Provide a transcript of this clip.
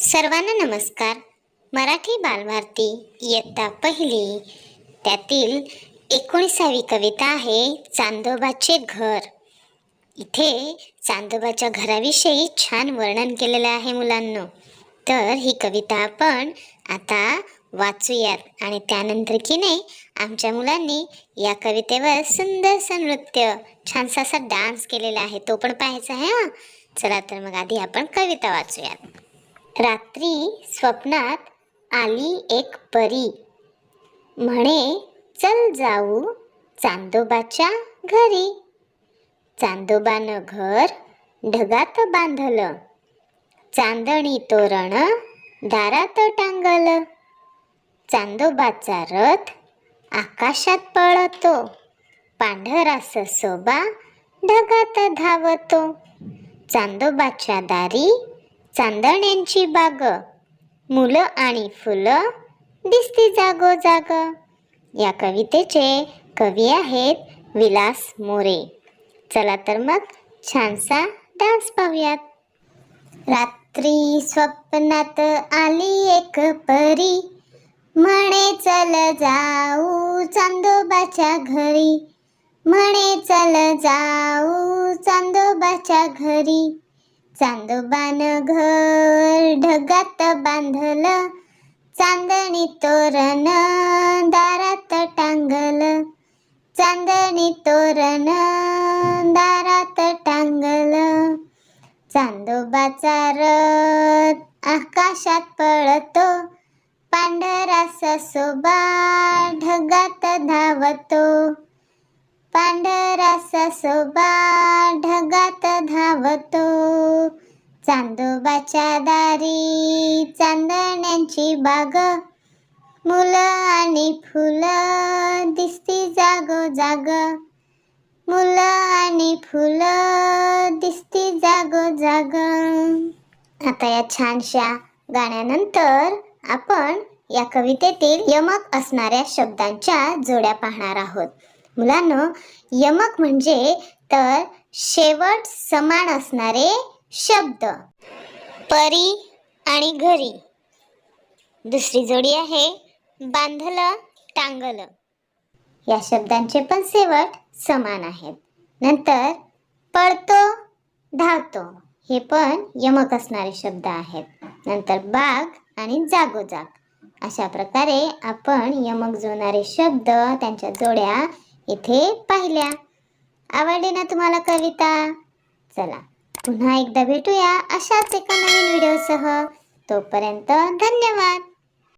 सर्वांना नमस्कार. मराठी बालभारती इयत्ता पहिली. त्यातील एकोणीसावी कविता आहे चांदोबाचे घर. इथे चांदोबाच्या घराविषयी छान वर्णन केलेलं आहे मुलांनो. तर ही कविता आपण आता वाचूयात आणि त्यानंतर की नाही आमच्या मुलांनी या कवितेवर सुंदरसं नृत्य छानसा असा डान्स केलेला आहे तो पण पाहायचा आहे हां? चला तर मग आधी आपण कविता वाचूयात. रात्री स्वप्नात आली एक परी. म्हणे चल जाऊ चांदोबाच्या घरी. चांदोबानं घर ढगात बांधलं. चांदणी तोरण दारात टांगलं. चांदोबाचा रथ आकाशात पळतो. पांढरा ससोबा ढगात धावतो. चांदोबाच्या दारी चांदण्यांची बाग. मुलं आणि फुलं दिसती जागोजाग. या कवितेचे कवी आहेत विलास मोरे. चला तर मग छानसा डान्स पाहूयात. रात्री स्वप्नात आली एक परी. म्हणे चल जाऊ चांदोबाच्या घरी. म्हणे चल जाऊ चांदोबाच्या घरी. चांदोबानं घर ढगात बांधलं चांदणी तोरण दारात टांगलं. चांदणी तोरण दारात टांगलं. चांदोबाचा रथ आकाशात पळतो पांढरा ससोबा ढगात धावतो. पांढरा ससोबा ढगात धावतो. चांदोबाच्या दारी चांदण्यांची बाग. मुलं आणि फुलं दिसती जागो जाग. मुलं आणि फुलं दिसती जागो जाग. आता या छानशा गाण्यानंतर आपण या कवितेतील यमक असणाऱ्या शब्दांच्या जोड्या पाहणार आहोत. मुलांनो यमक म्हणजे तर शेवट समान असणारे शब्द. परी आणि घरी. दुसरी जोडी आहे बांधलं टांगलं. या शब्दांचे पण शेवट समान आहेत. नंतर पळतो धावतो. हे पण यमक असणारे शब्द आहेत. नंतर बाग आणि जागोजाग. अशा प्रकारे आपण यमक जोडणारे शब्द त्यांच्या जोड्या इथे पाहिल्या. आवडली ना तुम्हाला कविता? चला पुन्हा एकदा भेटूया अशाच एका नवीन व्हिडिओसह. तोपर्यंत धन्यवाद.